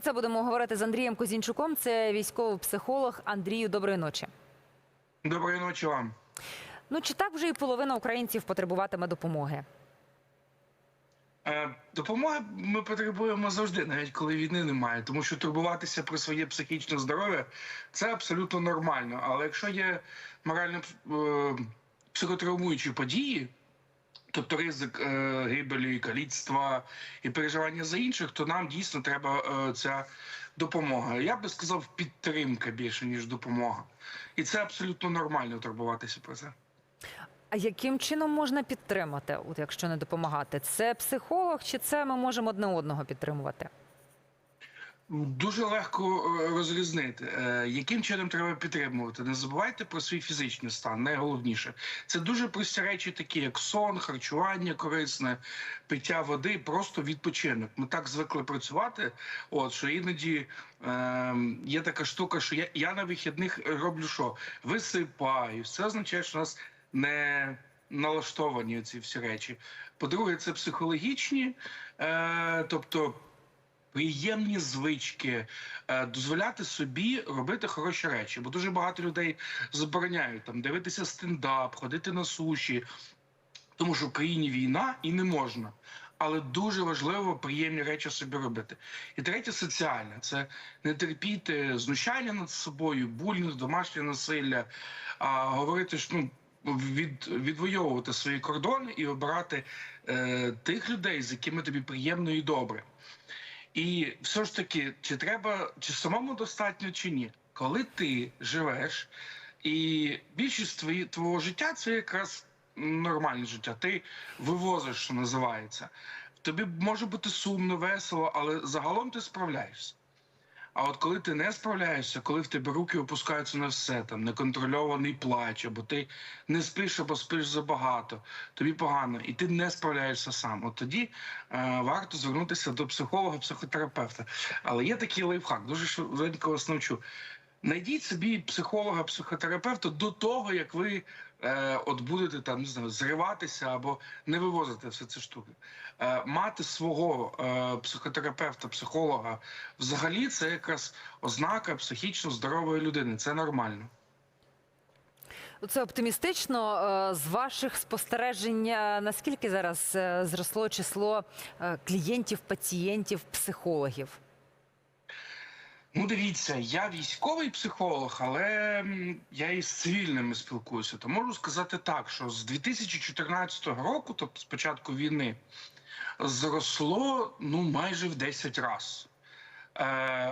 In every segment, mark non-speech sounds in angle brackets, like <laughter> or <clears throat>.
Про це будемо говорити з Андрієм Козінчуком. Це військовий психолог. Андрію, доброї ночі. Доброї ночі вам. Ну чи так вже і половина українців потребуватиме допомоги? Е, Допомоги ми потребуємо завжди, навіть коли війни немає, тому що турбуватися про своє психічне здоров'я це абсолютно нормально. Але якщо є морально е, психотравмуючі події, тобто ризик е, гибелі, каліцтва і переживання за інших, то нам дійсно треба е, ця допомога. Я би сказав, підтримка більше ніж допомога, і це абсолютно нормально турбуватися про це. А яким чином можна підтримати, от якщо не допомагати? Це психолог, чи це ми можемо одне одного підтримувати? Дуже легко е, розрізнити, Е, яким чином треба підтримувати. Не забувайте про свій фізичний стан. Найголовніше це дуже прості речі, такі як сон, харчування корисне, пиття води, просто відпочинок. Ми так звикли працювати. От що іноді е, є така штука, що я, я на вихідних роблю що? Висипаю. Це означає, що нас не налаштовані ці всі речі. По-друге, це психологічні, е, тобто приємні звички, е, дозволяти собі робити хороші речі. Бо дуже багато людей забороняють там дивитися стендап, ходити на суші, тому що в країні війна і не можна. Але дуже важливо приємні речі собі робити. І третє соціальне це не терпіти знущання над собою, булінг, домашнє насилля, а говорити що ну. Від відвоювати свої кордони і обирати е, тих людей, з якими тобі приємно і добре. І все ж таки, чи треба, чи самому достатньо, чи ні, коли ти живеш, і більшість твої, твого життя це якраз нормальне життя. Ти вивозиш, що називається. Тобі може бути сумно, весело, але загалом ти справляєшся. А от коли ти не справляєшся, коли в тебе руки опускаються на все, там неконтрольований плач, або ти не спиш, або спиш забагато, тобі погано, і ти не справляєшся сам. От тоді е, варто звернутися до психолога, психотерапевта. Але є такий лайфхак, дуже швидко вас навчу. Найдіть собі психолога, психотерапевта до того, як ви от будете там не знаю, зриватися або не вивозити все ці штуки. Е, мати свого е, психотерапевта, психолога взагалі це якраз ознака психічно здорової людини. Це нормально. Ну, Це оптимістично. Е, З ваших спостережень, е, наскільки зараз е, зросло число е, клієнтів, пацієнтів, психологів? Ну, дивіться, я військовий психолог, але я і з цивільними спілкуюся. То можу сказати так, що з 2014 року, тобто з початку війни, зросло ну майже в 10 разів. Е,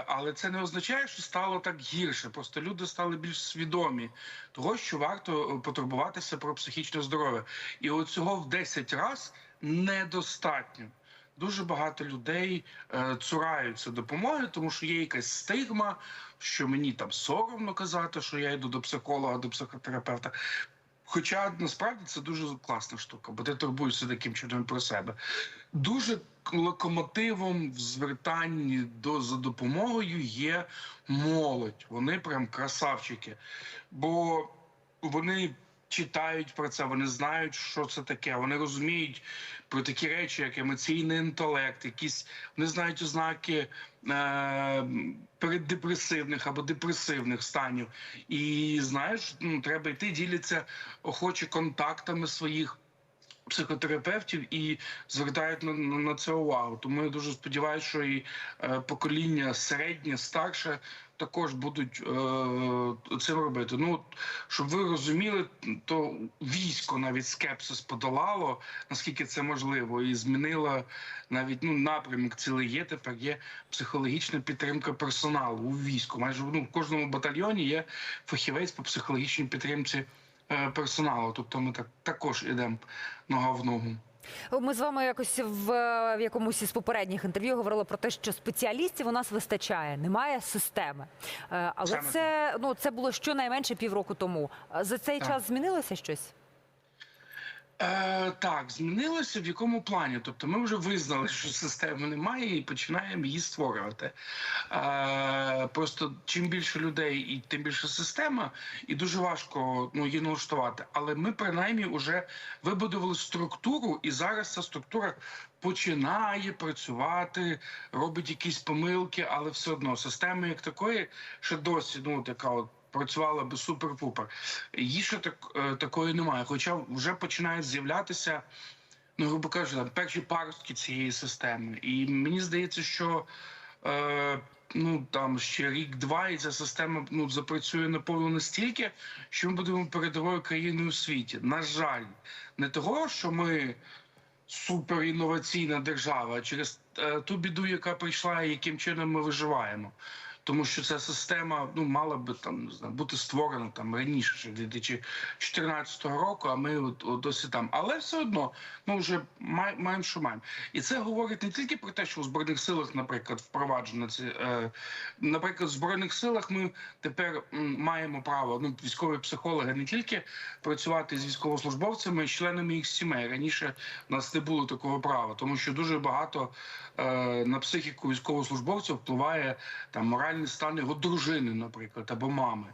але це не означає, що стало так гірше. Просто люди стали більш свідомі того, що варто е, потурбуватися про психічне здоров'я. І от цього в 10 разів недостатньо. Дуже багато людей е, цураються допомоги, тому що є якась стигма, що мені там соромно казати, що я йду до психолога, до психотерапевта. Хоча насправді це дуже класна штука, бо ти турбуєшся таким чином про себе. Дуже локомотивом в звертанні до за допомогою є молодь. Вони прям красавчики, бо вони читають про це, вони знають, що це таке. Вони розуміють про такі речі, як емоційний інтелект, якісь вони знають ознаки е, переддепресивних або депресивних станів. І знаєш, ну треба йти, діляться охоче контактами своїх. Психотерапевтів і звертають на, на, на це увагу. Тому я дуже сподіваюся, що і е, покоління середнє, старше також будуть е, цим робити. Ну щоб ви розуміли, то військо навіть скепсис подолало, наскільки це можливо, і змінило навіть ну напрямок цілий є. Тепер є психологічна підтримка персоналу у війську. Майже ну, в кожному батальйоні є фахівець по психологічній підтримці е, персоналу. Тобто ми так також ідемо нога в ногу. Ми з вами якось в, в якомусь із попередніх інтерв'ю говорили про те, що спеціалістів у нас вистачає, немає системи. Е, Але Саме це ну це було щонайменше півроку тому. Е, За цей Так. час змінилося щось? Е, так, змінилося в якому плані? Тобто ми вже визнали, що системи немає, і починаємо її створювати. Е, просто чим більше людей, і тим більше система, і дуже важко ну, її налаштувати. Але ми принаймні вже вибудували структуру, і зараз ця структура починає працювати, робить якісь помилки, але все одно системи як такої ще досі ну така от. Працювала би супер-пупер. Її ще так, е, такої немає. Хоча вже починають з'являтися, ну грубо кажучи, перші паростки цієї системи. І мені здається, що е, ну там ще рік-два, і ця система ну запрацює наповну настільки, що ми будемо передовою країною у світі. На жаль, не того, що ми суперінноваційна держава, а через е, ту біду, яка прийшла, і яким чином ми виживаємо. Тому що ця система ну мала би там не знаю, бути створена там раніше, ще 2014 року. А ми от, от досі там. Але все одно ми вже май, маємо, що маємо. І це говорить не тільки про те, що у збройних силах, наприклад, впроваджено це. Е, наприклад, в збройних силах ми тепер маємо право ну військові психологи не тільки працювати з військовослужбовцями, з членами їх сімей. Раніше в нас не було такого права, тому що дуже багато е, на психіку військовослужбовців впливає там моральний стан його дружини, наприклад, або мами.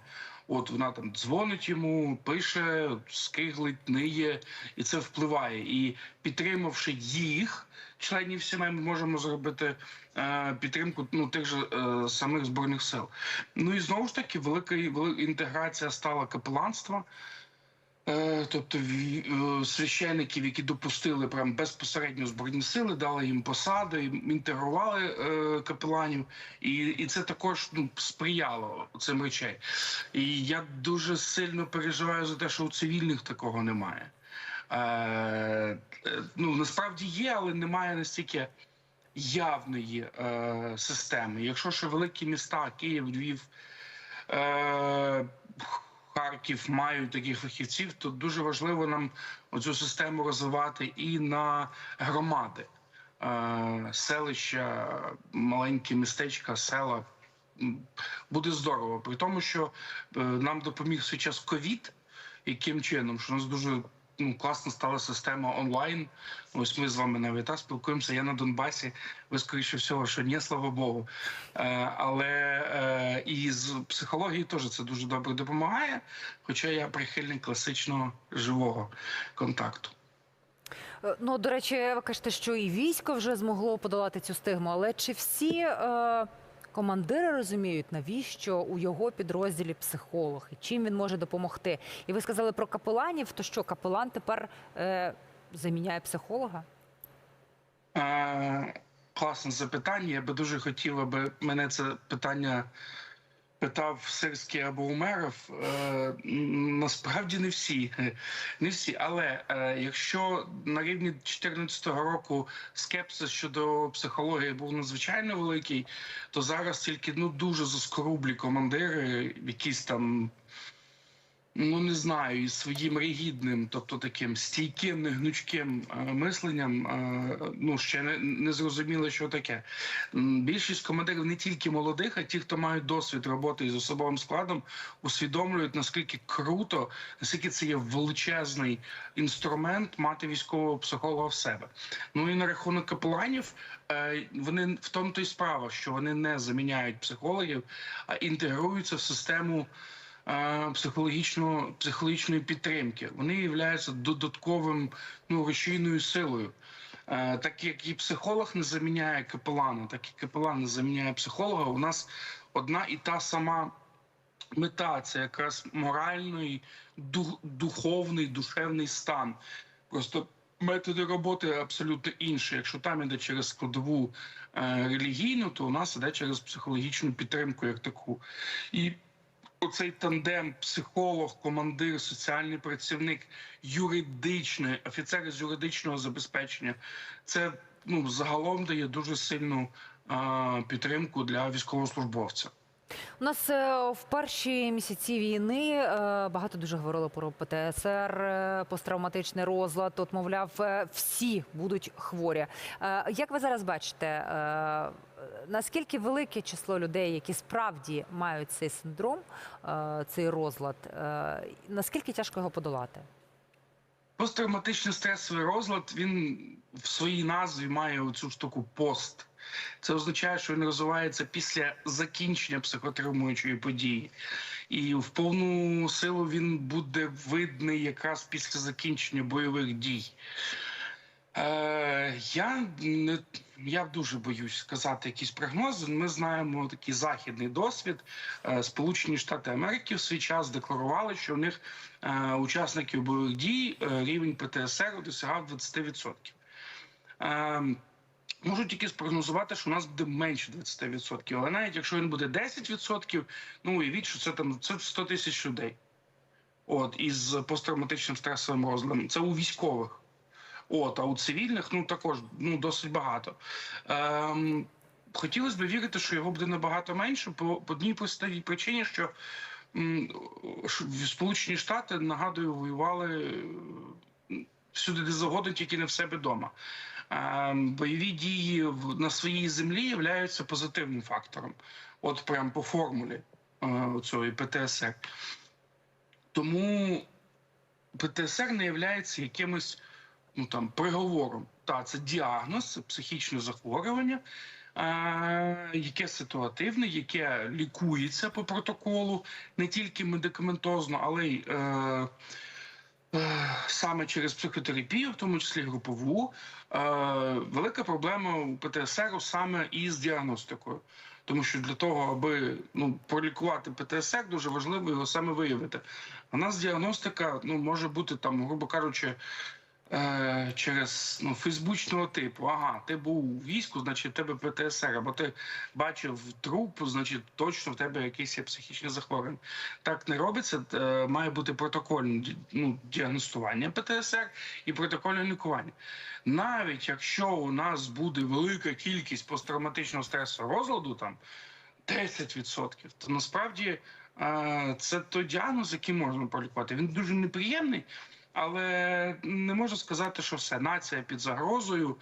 От вона там дзвонить йому, пише, скиглить, ниє, і це впливає. І підтримавши їх, членів сімей, ми можемо зробити е, підтримку ну, тих же е, самих збройних сил. Ну і знову ж таки, велика, велика інтеграція стала капеланства. Е, Тобто е, священиків, які допустили прям безпосередньо збройні сили, дали їм посади, інтегрували е, капеланів, і, і це також ну, сприяло цим речей. І я дуже сильно переживаю за те, що у цивільних такого немає. Е, ну насправді є, але немає настільки явної е, системи. Якщо ще великі міста, Київ, Львів. Е, Харків мають таких фахівців, то дуже важливо нам цю систему розвивати і на громади, Е, селища, маленькі містечка, села. Буде здорово. При тому, що е, нам допоміг свій час ковід, яким чином, що у нас дуже ну, класно стала система онлайн. Ось ми з вами навіть так спілкуємося. Я на Донбасі. Ви скоріше всього, що ні, слава Богу. Е, але е, і з психології теж це дуже добре допомагає. Хоча я прихильник класичного живого контакту. Е, Ну, до речі, ви кажете, що і військо вже змогло подолати цю стигму, але чи всі е, командири розуміють, навіщо у його підрозділі психолог і чим він може допомогти? І ви сказали про капеланів, то що капелан тепер е, заміняє психолога? Е, класне запитання. Я би дуже хотів, аби мене це питання питав Сирський або Умеров. Е, насправді не всі. <laughs> Не всі. Але е, якщо на рівні 2014 року скепсис щодо психології був надзвичайно великий, то зараз тільки ну дуже заскорублі командири, якісь там. Ну не знаю, із своїм ригідним, тобто таким стійким, негнучким е, мисленням, е, ну ще не, не зрозуміло, що таке. Більшість командирів не тільки молодих, а ті, хто мають досвід роботи із особовим складом, усвідомлюють наскільки круто, наскільки це є величезний інструмент мати військового психолога в себе. Ну і на рахунок капеланів, е, вони в тому то й справа, що вони не заміняють психологів, а інтегруються в систему психологічного психологічної підтримки. Вони являються додатковим ну рушійною силою. Е, Так як і психолог не заміняє капелана, так і капелан не заміняє психолога. У нас одна і та сама мета це якраз моральний, духовний, душевний стан. Просто методи роботи абсолютно інші. Якщо там іде через складову е, релігійну, то у нас іде через психологічну підтримку як таку. І оцей тандем психолог, командир, соціальний працівник, юридичний, офіцер з юридичного забезпечення, це ну загалом дає дуже сильну а, підтримку для військовослужбовця. У нас е, в перші місяці війни е, багато дуже говорили про ПТСР, е, посттравматичний розлад. От, мовляв, всі будуть хворі. Як ви зараз бачите, наскільки велике число людей, які справді мають цей синдром, цей розлад, наскільки тяжко його подолати? Посттравматичний стресовий розлад він в своїй назві має оцю штуку пост. Це означає, що він розвивається після закінчення психотравмуючої події. І в повну силу він буде видний якраз після закінчення бойових дій. Е, я не я дуже боюсь сказати якісь прогнози. Ми знаємо такий західний досвід. Е, Сполучені Штати Америки в свій час декларували, що в них е, учасників бойових дій е, рівень ПТСР досягав 20%. Можу тільки спрогнозувати, що у нас буде менше 20%. Але навіть якщо він буде 10%, ну уявіть, що це там це 100 тисяч людей. От із посттравматичним стресовим розладом. Це у військових. От, а у цивільних ну також ну досить багато. Ем, хотілося б вірити, що його буде набагато менше, по, одній простій причині, що м, Сполучені Штати нагадую, воювали всюди, де завгодно, тільки не в себе вдома. Ем, бойові дії на своїй землі являються позитивним фактором. От прям по формулі е, цієї ПТСР. Тому ПТСР не є якимось ну там приговором. Та це діагноз, це психічне захворювання, е, яке ситуативне, яке лікується по протоколу не тільки медикаментозно, але й е, саме через психотерапію, в тому числі групову. Е, велика проблема у ПТСР саме із діагностикою. Тому що для того, аби ну пролікувати ПТСР, дуже важливо його саме виявити. У нас діагностика ну може бути там, грубо кажучи, е, через ну, фейсбучного типу. Ага, ти був у війську, значить в тебе ПТСР, або ти бачив труп, значить точно в тебе якесь є психічне захворювання. Так не робиться. Е, має бути протокольне ну, діагностування ПТСР і протокольне лікування. Навіть якщо у нас буде велика кількість посттравматичного стресового розладу, там 10%, то насправді е, це той діагноз, який можна полікувати. Він дуже неприємний, але не можу сказати, що все нація під загрозою.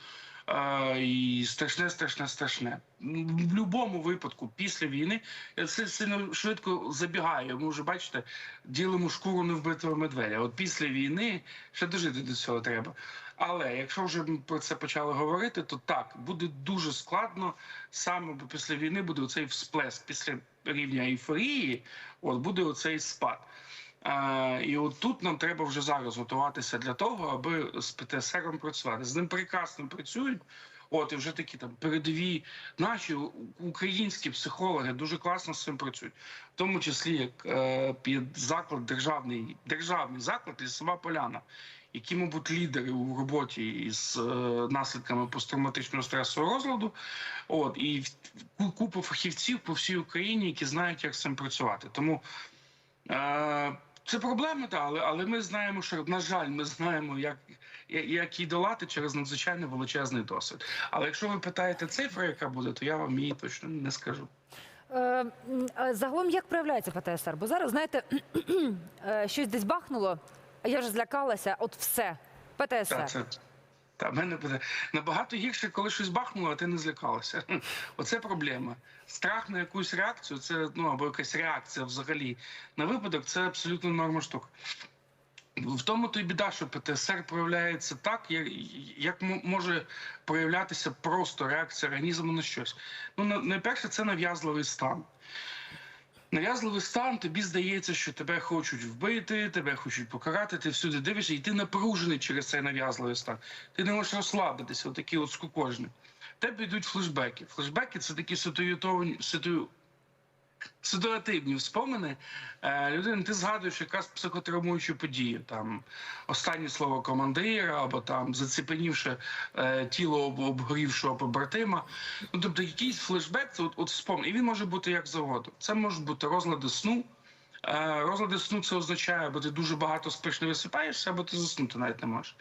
е, І страшне, страшне, страшне. В будь-якому випадку, після війни, я це сильно швидко забігаю. Ми вже бачите, ділимо шкуру невбитого медведя. От після війни ще дожити до цього треба. Але якщо вже про це почали говорити, то так буде дуже складно саме після війни буде оцей всплеск після рівня ейфорії. От буде оцей спад. Е, і от тут нам треба вже зараз готуватися для того, аби з ПТСРом працювати. З ним прекрасно працюють. От і вже такі там передові наші українські психологи дуже класно з цим працюють, в тому числі як е, під заклад державний державний заклад лісова поляна, які, мабуть, лідери у роботі із е, наслідками посттравматичного стресового розладу. От і в- ку- купа фахівців по всій Україні, які знають, як з цим працювати. Тому е, це проблема, та, але, але ми знаємо, що на жаль, ми знаємо, як, як її долати через надзвичайно величезний досвід. Але якщо ви питаєте цифру, яка буде, то я вам її точно не скажу. Е, Загалом як проявляється ПТСР? Бо зараз, знаєте, <clears throat> е, щось десь бахнуло, а я вже злякалася, от все. ПТСР. це та в мене буде набагато гірше, коли щось бахнуло, а ти не злякалася. <laughs> Оце проблема. Страх на якусь реакцію, це ну або якась реакція взагалі на випадок, це абсолютно норма штука. В тому то й біда, що ПТСР проявляється так, як, може проявлятися просто реакція організму на щось. Ну, найперше, це нав'язливий стан. Нав'язливий стан, тобі здається, що тебе хочуть вбити, тебе хочуть покарати, ти всюди дивишся, і ти напружений через цей нав'язливий стан. Ти не можеш розслабитися, отакі от скукожні. Тебе йдуть флешбеки. Флешбеки це такі ситуативні, ситу... ситуативні спомини. Е, людина, ти згадуєш якась психотравмуючу подію. Там останнє слово командира, або там зацепенівши е, тіло об, обгорівшого побратима. Ну, тобто якийсь флешбек, це от, от спомин. І він може бути як завгодно. Це можуть бути розлади сну. Е, розлади сну це означає, або ти дуже багато спиш, не висипаєшся, або ти заснути навіть не можеш.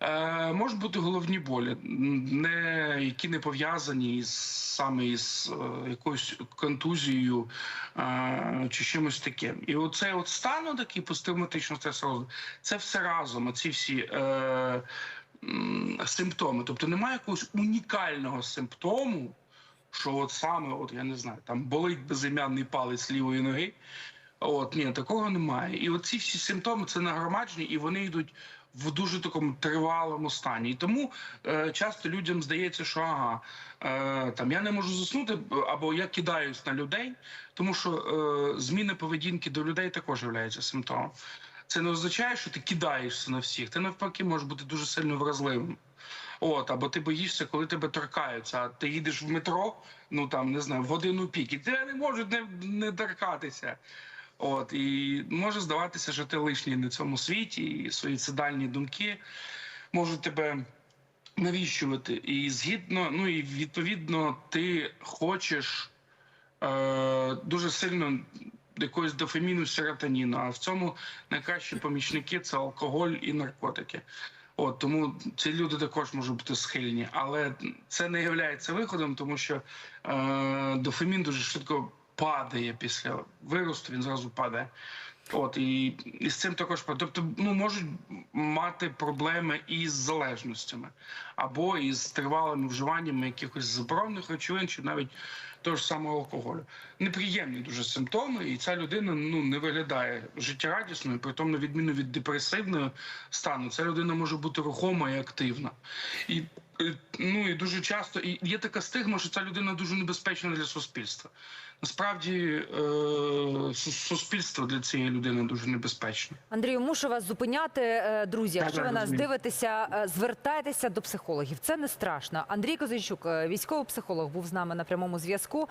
Е, можуть бути головні болі, не, які не пов'язані із, саме із е, якоюсь контузією е, чи чимось таким. І оцей от стан такий посттравматичного стресового, це все разом, оці всі е, симптоми. Тобто немає якогось унікального симптому, що от саме, от я не знаю, там болить безім'яний палець лівої ноги. От ні, такого немає. І оці всі симптоми це нагромаджені, і вони йдуть в дуже такому тривалому стані. І тому е, часто людям здається, що ага, е, там я не можу заснути, або я кидаюсь на людей, тому що е, зміни поведінки до людей також є симптомом. Це не означає, що ти кидаєшся на всіх. Ти навпаки можеш бути дуже сильно вразливим. От, або ти боїшся, коли тебе торкаються. А ти їдеш в метро, ну там не знаю, в годину пік, і тебе не можуть не, не торкатися. От і може здаватися, що ти лишній на цьому світі, і суїцидальні думки можуть тебе навіщувати. І згідно, ну і відповідно, ти хочеш е, дуже сильно якогось дофаміну, серотоніну. А в цьому найкращі помічники це алкоголь і наркотики. От тому ці люди також можуть бути схильні, але це не є виходом, тому що е, дофамін дуже швидко падає після виросту. Він зразу падає. От і, і з цим також тобто, ну можуть мати проблеми із залежностями або із тривалими вживаннями якихось заборонених речовин, чи навіть того ж самого алкоголю. Неприємні дуже симптоми, і ця людина ну не виглядає життєрадісною, при тому на відміну від депресивного стану, ця людина може бути рухома і активна. І ну і дуже часто і є така стигма, що ця людина дуже небезпечна для суспільства. Насправді е, суспільство для цієї людини дуже небезпечне. Андрію, мушу вас зупиняти. Е, Друзі, якщо ви нас дивитеся, е, звертайтеся до психологів. Це не страшно. Андрій Козичук, е, військовий психолог, був з нами на прямому зв'язку.